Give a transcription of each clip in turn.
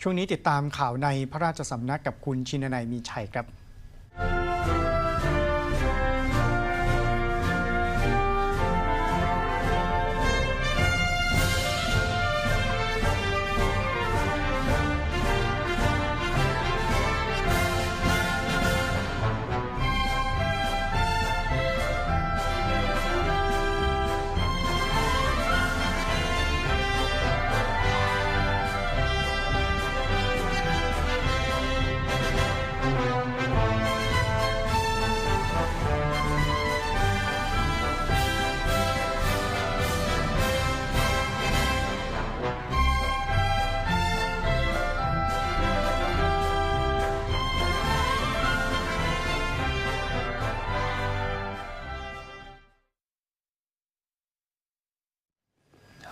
ช่วงนี้ติดตามข่าวในพระราชสำนักกับคุณชินนายมีชัยครับ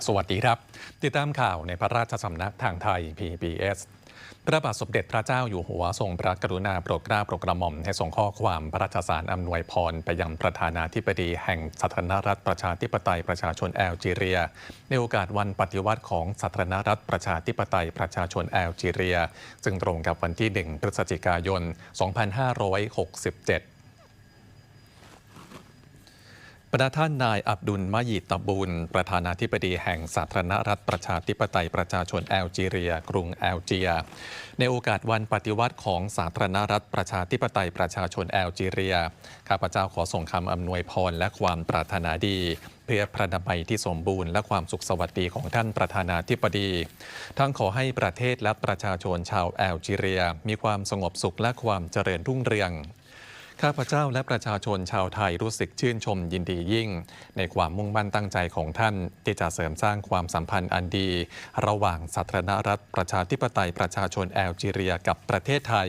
สวัสดีครับ ติดตามข่าวในพระราชสำนักทางไทย PBS พระบาทสมเด็จพระเจ้าอยู่หัวทรงพระกรุณาโปรดเกล้าโปรดกระหม่อมให้ส่งข้อความพระราชสารอำนวยพร ไปยังประธานาธิบดีแห่งสาธารณรัฐประชาธิปไตยประชาชนแอลจีเรีย ในโอกาสวันปฏิวัติของสาธารณรัฐประชาธิปไตยประชาชนแอลจีเรีย ซึ่งตรงกับวันที่ 1 พฤศจิกายน 2567 ประท่านนายอับดุลมายิตบูลประธานาธิบดีแห่งสาธารณรัฐประชาธิปไตยประชาชนแอลจีเรีย กรุงแอลเจีย ในโอกาสวันปฏิวัติของสาธารณรัฐประชาธิปไตยประชาชนแอลจีเรีย ข้าพเจ้าขอส่งคำอำนวยพรและความปรารถนาดี เพื่อพระนามัยที่สมบูรณ์และความสุขสวัสดีของท่านประธานาธิบดี ทั้งขอให้ประเทศและประชาชนชาวแอลจีเรีย มีความสงบสุขและความเจริญรุ่งเรือง ข้าพเจ้าและประชาชนชาวไทยรู้สึกชื่นชมยินดียิ่ง ในความมุ่งมั่นตั้งใจของท่านที่จะเสริมสร้างความสัมพันธ์อันดี ระหว่างสาธารณรัฐประชาธิปไตยประชาชนแอลจีเรียกับประเทศไทย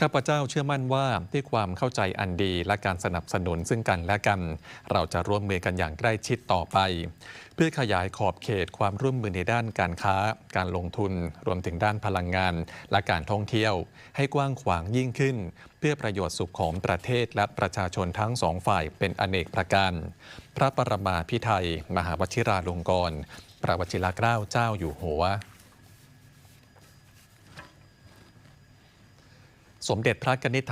ข้าพเจ้าเชื่อมั่นว่าด้วยความเข้าใจอันดีและการสนับสนุนซึ่งกันและกัน เราจะร่วมมือกันอย่างใกล้ชิดต่อไปเพื่อขยายขอบเขตความร่วมมือในด้านการค้า การลงทุน รวมถึงด้านพลังงาน และการท่องเที่ยว ให้กว้างขวางยิ่งขึ้น เพื่อประโยชน์สุขของประเทศและประชาชนทั้งสองฝ่ายเป็นอเนกประการ พระปรมาภิไธยมหาวชิราลงกรณ์พระวชิรเกล้าเจ้าอยู่หัวสมเด็จพระกนิษฐา